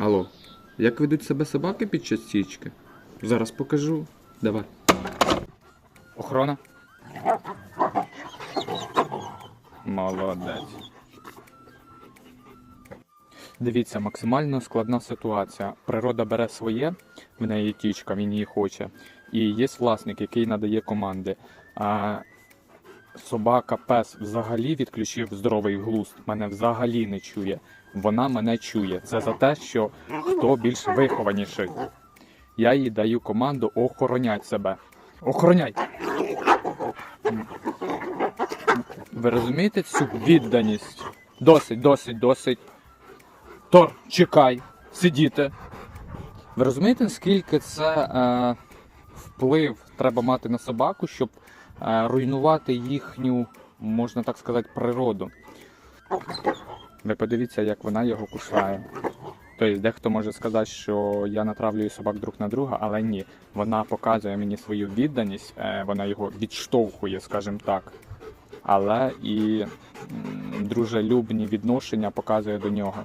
Алло, як ведуть себе собаки під час січки? Зараз покажу. Давай. Охорона. Молодець. Дивіться, максимально складна ситуація. Природа бере своє, в неї тічка, він її хоче. І є власник, який надає команди. Собака, пес взагалі відключив здоровий глузд. Мене взагалі не чує. Вона мене чує. Це за те, що хто більш вихованіший. Я їй даю команду охоронять себе. Охороняй! Ви розумієте цю відданість? Досить, досить, досить. Тор, чекай, сидіти. Ви розумієте, наскільки це е, вплив треба мати на собаку, щоб руйнувати їхню, можна так сказати, природу? Ви подивіться, як вона його кусає. Тобто, дехто може сказати, що я натравлюю собак друг на друга, але ні. Вона показує мені свою відданість, е, вона його відштовхує, скажімо так. Але і дружелюбні відношення показує до нього.